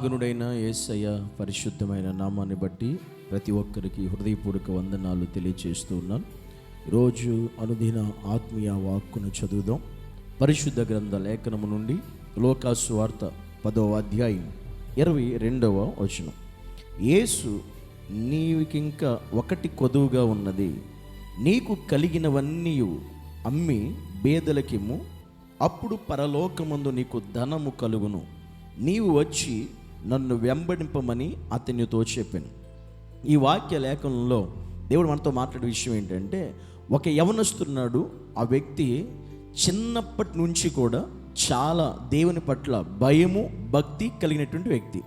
మహాగణుడైన యేసయ్య పరిశుద్ధమైన నామాన్ని బట్టి ప్రతి ఒక్కరికి హృదయపూర్వక వందనాలు తెలియజేస్తూ ఉన్నాను. రోజు అనుదిన ఆత్మీయ వాక్కును చదువుదాం. పరిశుద్ధ గ్రంథ లేఖనము నుండి లోకాసు వార్త పదవ అధ్యాయం ఇరవై రెండవ వచనం. యేసు నీవికింక ఒకటి కొదువుగా ఉన్నది. నీకు కలిగినవన్నీ అమ్మి బేదలకిమ్ము. అప్పుడు పరలోకమందు నీకు ధనము కలుగును. నీవు వచ్చి నన్ను వెంబడింపమని అతనితో చెప్పాను. ఈ వాక్య లేఖనంలో దేవుడు మనతో మాట్లాడే విషయం ఏంటంటే ఒక యవనస్తున్నాడు ఆ వ్యక్తి చిన్నప్పటి నుంచి కూడా చాలా దేవుని పట్ల భయము భక్తి కలిగినటువంటి వ్యక్తి.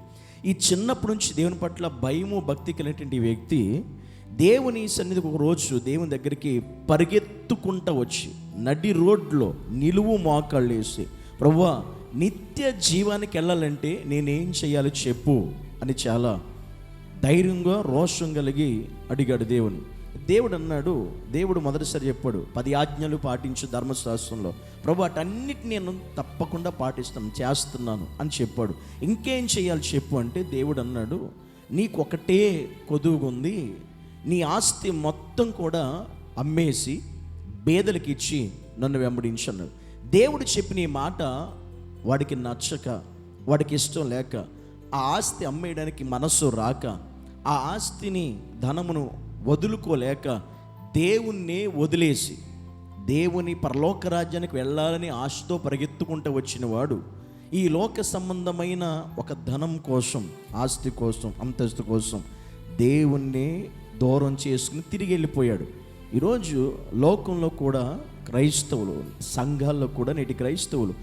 ఈ చిన్నప్పటి నుంచి దేవుని పట్ల భయము భక్తి కలిగినటువంటి వ్యక్తి దేవుని సన్నిధికి ఒక రోజు దేవుని దగ్గరికి పరిగెత్తుకుంటూ వచ్చి నడి రోడ్లో నిలువు మోకాళ్ళు వేసి ప్రవ్వా నిత్య జీవానికి వెళ్ళాలంటే నేనేం చేయాలో చెప్పు అని చాలా ధైర్యంగా రోషం కలిగి అడిగాడు దేవుని దేవుడు అన్నాడు దేవుడు మొదటిసారి చెప్పాడు పది ఆజ్ఞలు పాటించు ధర్మశాస్త్రంలో. ప్రభు అటన్నిటి నేను తప్పకుండా పాటిస్తాను చేస్తున్నాను అని చెప్పాడు. ఇంకేం చేయాలి చెప్పు అంటే దేవుడు అన్నాడు నీకు ఒకటే కొదువుగుంది నీ ఆస్తి మొత్తం కూడా అమ్మేసి బేదలకి ఇచ్చి నన్ను వెంబడించి అన్నాడు. దేవుడు చెప్పిన ఈ మాట వాడికి నచ్చక వాడికి ఇష్టం లేక ఆ ఆస్తి అమ్మేయడానికి మనస్సు రాక ఆ ఆస్తిని ధనమును వదులుకోలేక దేవుణ్ణే వదిలేసి దేవుని పరలోక రాజ్యానికి వెళ్ళాలని ఆశతో పరిగెత్తుకుంటూ వచ్చిన వాడు ఈ లోక సంబంధమైన ఒక ధనం కోసం ఆస్తి కోసం అంతస్తు కోసం దేవుణ్ణి దూరం చేసుకుని తిరిగి వెళ్ళిపోయాడు. ఈరోజు లోకంలో కూడా క్రైస్తవులు సంఘాల్లో కూడా నేటి క్రైస్తవులు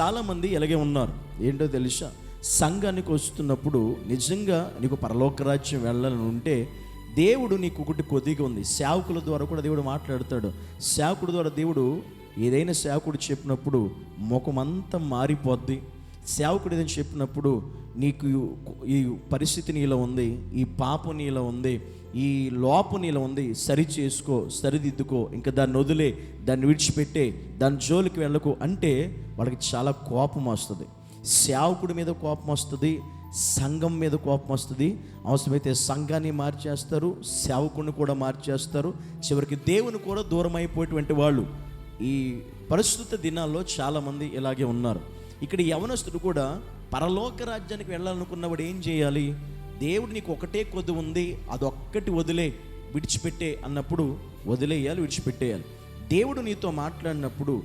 చాలామంది ఇలాగే ఉన్నారు? ఏంటో తెలుసా? సంఘానికి వస్తున్నప్పుడు నిజంగా నీకు పరలోక రాజ్యం వెళ్ళాలని ఉంటే దేవుడు నీకు ఒకటి కొద్దిగా ఉంది. సేవకుల ద్వారా కూడా దేవుడు మాట్లాడతాడు. సేవకుడు ద్వారా దేవుడు ఏదైనా సేవకుడు చెప్పినప్పుడు ముఖమంతా మారిపోద్ది. సేవకుడు ఏదైనా చెప్పినప్పుడు నీకు ఈ పరిస్థితి నీలో ఉంది ఈ పాపం నీలో ఉంది ఈ లోపు నీలో ఉంది సరి చేసుకో సరిదిద్దుకో ఇంకా దాన్ని వదిలే దాన్ని విడిచిపెట్టే దాని జోలికి వెళ్ళకు అంటే వాళ్ళకి చాలా కోపం వస్తుంది. సేవకుడి మీద కోపం వస్తుంది సంఘం మీద కోపం వస్తుంది. అవసరమైతే సంఘాన్ని మార్చేస్తారు సేవకుడిని కూడా మార్చేస్తారు. చివరికి దేవుని కూడా దూరం అయిపోయేటువంటి వాళ్ళు. ఈ ప్రస్తుత దినాల్లో చాలామంది ఇలాగే ఉన్నారు. ఇక్కడ యవనస్తుడు కూడా పరలోక రాజ్యానికి వెళ్ళాలనుకున్నవాడు ఏం చేయాలి? దేవుడు నీకు ఒకటే కొద్ది ఉంది అదొక్కటి వదిలే విడిచిపెట్టే అన్నప్పుడు వదిలేయాలి విడిచిపెట్టేయాలి. దేవుడు నీతో మాట్లాడినప్పుడు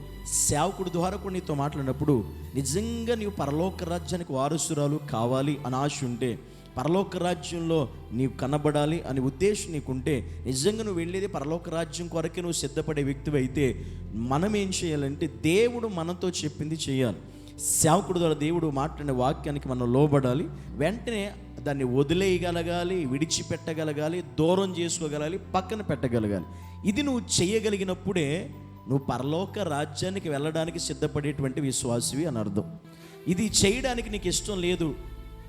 సేవకుడి ద్వారా కూడా నీతో మాట్లాడినప్పుడు నిజంగా నీవు పరలోక రాజ్యానికి వారసురాలు కావాలి అని ఆశ ఉంటే పరలోక రాజ్యంలో నీవు కనబడాలి అనే ఉద్దేశం నీకుంటే నిజంగా నువ్వు వెళ్ళేది పరలోక రాజ్యం కొరకే నువ్వు సిద్ధపడే వ్యక్తివి అయితే మనం ఏం చేయాలంటే దేవుడు మనతో చెప్పింది చేయాలి. సేవకుడు ద్వారా దేవుడు మాట్లాడిన వాక్యానికి మనం లోబడాలి. వెంటనే దాన్ని వదిలేయగలగాలి విడిచిపెట్టగలగాలి దూరం చేసుకోగలగాలి పక్కన పెట్టగలగాలి. ఇది నువ్వు చేయగలిగినప్పుడే నువ్వు పరలోక రాజ్యానికి వెళ్ళడానికి సిద్ధపడేటువంటి విశ్వాసివి అని అర్థం. ఇది చేయడానికి నీకు ఇష్టం లేదు.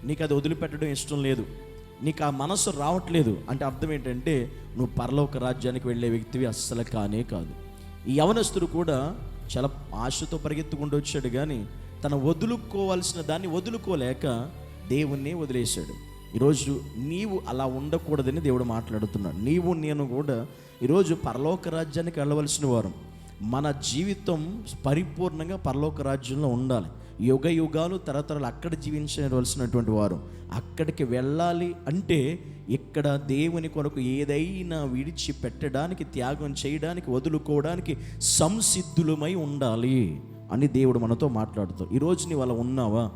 నీకు అది వదిలిపెట్టడం ఇష్టం లేదు. నీకు ఆ మనసు రావట్లేదు అంటే అర్థం ఏంటంటే నువ్వు పరలోక రాజ్యానికి వెళ్ళే వ్యక్తివి అస్సలు కానే కాదు. ఈ యవనస్తుడు కూడా చాలా ఆశతో పరిగెత్తుకుంటూ వచ్చాడు కానీ తన వదులుకోవాల్సిన దాన్ని వదులుకోలేక దేవుణ్ణి వదిలేశాడు. ఈరోజు నీవు అలా ఉండకూడదని దేవుడు మాట్లాడుతున్నాడు. నీవు నేను కూడా ఈరోజు పరలోక రాజ్యానికి వెళ్ళవలసిన వారం. మన జీవితం పరిపూర్ణంగా పరలోక రాజ్యంలో ఉండాలి. యుగ యుగాలు తరతరాలు అక్కడ జీవించవలసినటువంటి వారు. అక్కడికి వెళ్ళాలి అంటే ఇక్కడ దేవుని కొరకు ఏదైనా విడిచి పెట్టడానికి త్యాగం చేయడానికి వదులుకోవడానికి సంసిద్ధులమై ఉండాలి. అని దేవుడు మనతో మాట్లాడుతాడు ఈరోజు నీవు అలా ఉన్నావా?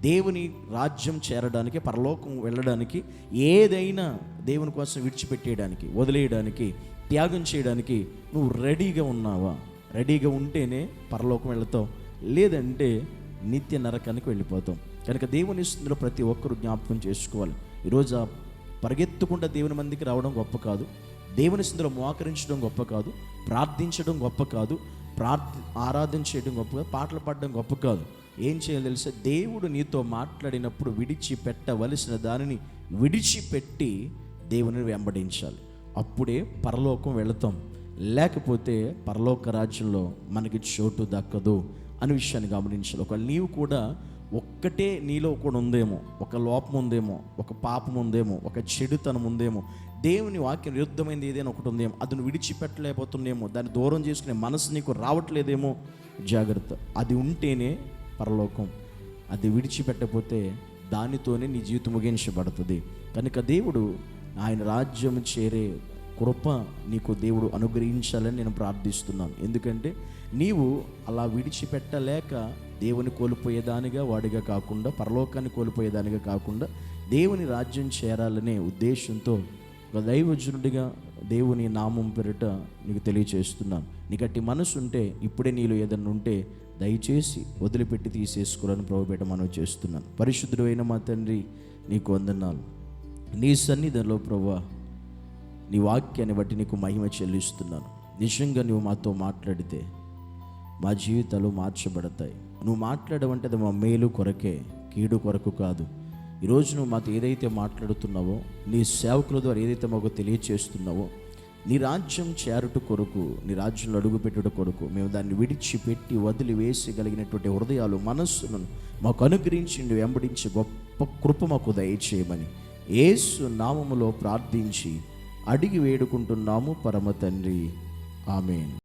దేవుని రాజ్యం చేరడానికి పరలోకం వెళ్ళడానికి ఏదైనా దేవుని కోసం విడిచిపెట్టేయడానికి వదిలేయడానికి త్యాగం చేయడానికి నువ్వు రెడీగా ఉన్నావా? రెడీగా ఉంటేనే పరలోకం వెళ్తావు. లేదంటే నిత్య నరకానికి వెళ్ళిపోతాం కనుక దేవుని స్థితిలో ప్రతి ఒక్కరూ జ్ఞాపకం చేసుకోవాలి. ఈరోజు ఆ పరిగెత్తుకుంటా దేవుని మందికి రావడం గొప్ప కాదు. దేవుని స్థితిలో మోకరించడం గొప్ప కాదు. ప్రార్థించడం గొప్ప కాదు. ప్రార్థ ఆరాధన చేయడం గొప్ప కాదు పాటలు పాడడం గొప్ప కాదు. ఏం చేయాలి తెలుసా? దేవుడు నీతో మాట్లాడినప్పుడు విడిచిపెట్టవలసిన దానిని విడిచిపెట్టి దేవుని వెంబడించాలి. అప్పుడే పరలోకం వెళతాం. లేకపోతే పరలోక రాజ్యంలో మనకి చోటు దక్కదు అనే విషయాన్ని గమనించాలి. ఒకవేళ నీవు కూడా ఒక్కటే నీలో కూడా ఉందేమో. ఒక లోపం ఉందేమో ఒక పాపం ఉందేమో ఒక చెడుతనం ఉందేమో. దేవుని వాక్యం విరుద్ధమైంది ఏదైనా ఒకటి ఉందేమో. అది నువ్వు విడిచిపెట్టలేకపోతుందేమో. దాన్ని దూరం చేసుకునే మనసు నీకు రావట్లేదేమో. జాగ్రత్త. అది ఉంటేనే పరలోకం. అది విడిచిపెట్టకపోతే దానితోనే నీ జీవితం ముగించబడుతుంది. కనుక దేవుడు ఆయన రాజ్యం చేరే కృప నీకు దేవుడు అనుగ్రహించాలని నేను ప్రార్థిస్తున్నాను. ఎందుకంటే నీవు అలా విడిచిపెట్టలేక దేవుని కోల్పోయేదానిగా వాడిగా కాకుండా పరలోకాన్ని కోల్పోయేదానిగా కాకుండా దేవుని రాజ్యం చేరాలనే ఉద్దేశంతో ఒక దైవజనుడిగా దేవుని నామం పెరట నీకు తెలియచేస్తున్నాను. నీకట్టి మనసు ఉంటే ఇప్పుడే నీలో ఏదన్నా ఉంటే దయచేసి వదిలిపెట్టి తీసేసుకోవాలని ప్రభుపేట మనం చేస్తున్నాను. పరిశుద్ధుడు అయిన మా తండ్రి నీకు వందనాలు. నీ సన్నిధిలో ప్రభా నీ వాక్యాన్ని బట్టి నీకు మహిమ చెల్లిస్తున్నాను. నిజంగా నువ్వు మాతో మాట్లాడితే మా జీవితాలు మార్చబడతాయి. నువ్వు మాట్లాడవంటే అది మా మేలు కొరకే కీడు కొరకు కాదు. ఈరోజు నువ్వు మాతో ఏదైతే మాట్లాడుతున్నావో నీ సేవకుల ద్వారా ఏదైతే మాకు తెలియచేస్తున్నావో నీ రాజ్యం చేరుట కొరకు నీ రాజ్యంలో అడుగుపెట్టుట కొరకు మేము దాన్ని విడిచిపెట్టి వదిలి వేసగలిగినటువంటి హృదయాలు మనస్సును మాకు అనుగ్రహించి వెంబడించి గొప్ప కృప మాకు దయచేయమని ఏసు నామములో ప్రార్థించి అడిగి వేడుకుంటున్నాము పరమ తండ్రి. ఆమెన్.